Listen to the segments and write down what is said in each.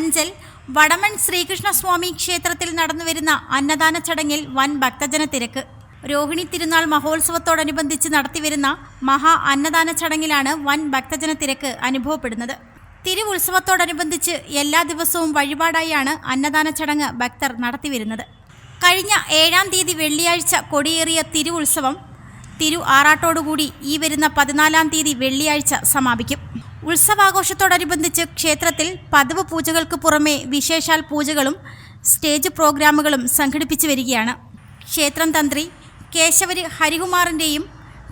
അഞ്ചൽ വടമൺ ശ്രീകൃഷ്ണസ്വാമി ക്ഷേത്രത്തിൽ നടന്നുവരുന്ന അന്നദാന ചടങ്ങിൽ വൻ ഭക്തജന തിരക്ക്. രോഹിണി തിരുനാൾ മഹോത്സവത്തോടനുബന്ധിച്ച് നടത്തിവരുന്ന മഹാ അന്നദാന ചടങ്ങിലാണ് വൻ ഭക്തജന തിരക്ക് അനുഭവപ്പെടുന്നത്. തിരുവുത്സവത്തോടനുബന്ധിച്ച് എല്ലാ ദിവസവും വഴിപാടായാണ് അന്നദാന ചടങ്ങ് ഭക്തർ നടത്തിവരുന്നത്. കഴിഞ്ഞ ഏഴാം തീയതി വെള്ളിയാഴ്ച കൊടിയേറിയ തിരുവുത്സവം തിരു ആറാട്ടോടുകൂടി ഈ വരുന്ന പതിനാലാം തീയതി വെള്ളിയാഴ്ച സമാപിക്കും. ഉത്സവാഘോഷത്തോടനുബന്ധിച്ച് ക്ഷേത്രത്തിൽ പതിവ് പൂജകൾക്ക് പുറമെ വിശേഷാൽ പൂജകളും സ്റ്റേജ് പ്രോഗ്രാമുകളും സംഘടിപ്പിച്ചു വരികയാണ്. ക്ഷേത്രം തന്ത്രി കേശവര് ഹരികുമാറിന്റെയും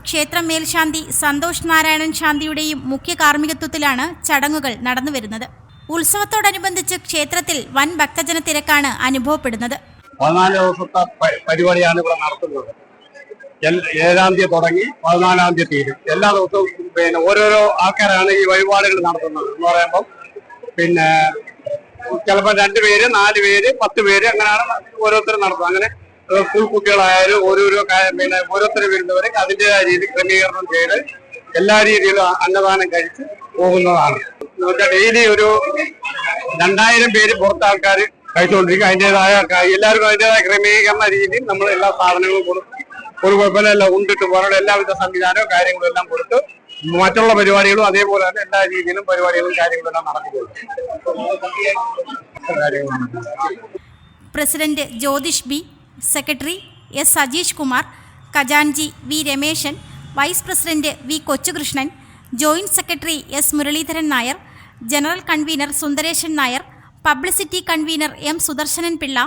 ക്ഷേത്രം മേൽശാന്തി സന്തോഷ് നാരായണൻ ശാന്തിയുടെയും മുഖ്യ കാർമ്മികത്വത്തിലാണ് ചടങ്ങുകൾ നടന്നുവരുന്നത് ഉത്സവത്തോടനുബന്ധിച്ച് ക്ഷേത്രത്തിൽ വൻ ഭക്തജന തിരക്കാണ് അനുഭവപ്പെടുന്നത്. പതിനാല് ദിവസത്തെ പരിപാടിയാണ് ഇവിടെ നടത്തുന്നത്. ഏഴാം തീയതി തുടങ്ങി പതിനാലാം തീയതി തീരും. എല്ലാ ദിവസവും പിന്നെ ഓരോരോ ആൾക്കാരാണ് ഈ വഴിപാടുകൾ നടത്തുന്നത് എന്ന് പറയുമ്പോൾ പിന്നെ ചിലപ്പോൾ രണ്ട് പേര് നാല് പേര് പത്ത് പേര് അങ്ങനെയാണ് ഓരോരുത്തർ നടത്തുന്നത് അങ്ങനെ സ്കൂൾ കുട്ടികളായാലും ഓരോരോ പിന്നെ ഓരോരുത്തർ വരുന്നവരെ അതിന്റെതായ രീതി ക്രമീകരണം ചെയ്ത് എല്ലാ രീതിയിലും അന്നദാനം കഴിച്ച് പോകുന്നതാണ്. എന്നുവെച്ചാൽ ഡെയിലി ഒരു രണ്ടായിരം പേര് പുറത്ത് ആൾക്കാർ കഴിച്ചുകൊണ്ടിരിക്കും. അതിന്റെതായ എല്ലാവർക്കും അതിന്റെതായ ക്രമീകരണ രീതിയിൽ നമ്മൾ എല്ലാ സാധനങ്ങളും കൊടുക്കും ഒരു കുഴപ്പമില്ല എല്ലാം ഉണ്ടിട്ട് പോലുള്ള എല്ലാവിധ സംവിധാനവും കാര്യങ്ങളും എല്ലാം കൊടുത്ത് മറ്റുള്ള പരിപാടികളും അതേപോലെ തന്നെ എല്ലാ രീതിയിലും പരിപാടികളും കാര്യങ്ങളും നടത്തിക്കൊള്ളു president Jyothish B secretary S Sajeesh Kumar ഖജാൻജി V Rameshan vice president V Kochukrishnan joint secretary S Muraleedharan Nair general convener Sundareshan Nair publicity convener M Sudarshanan Pillai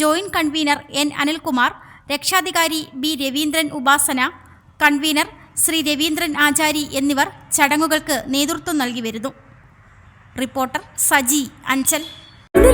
joint convener N Anilkumar രക്ഷാധികാരി B Raveendran Upasana convener Shri Raveendran Achari എന്നിവർ ചടങ്ങുകൾക്ക് നേതൃത്വം നൽകി വരുന്നു. Reporter Saji Anchal.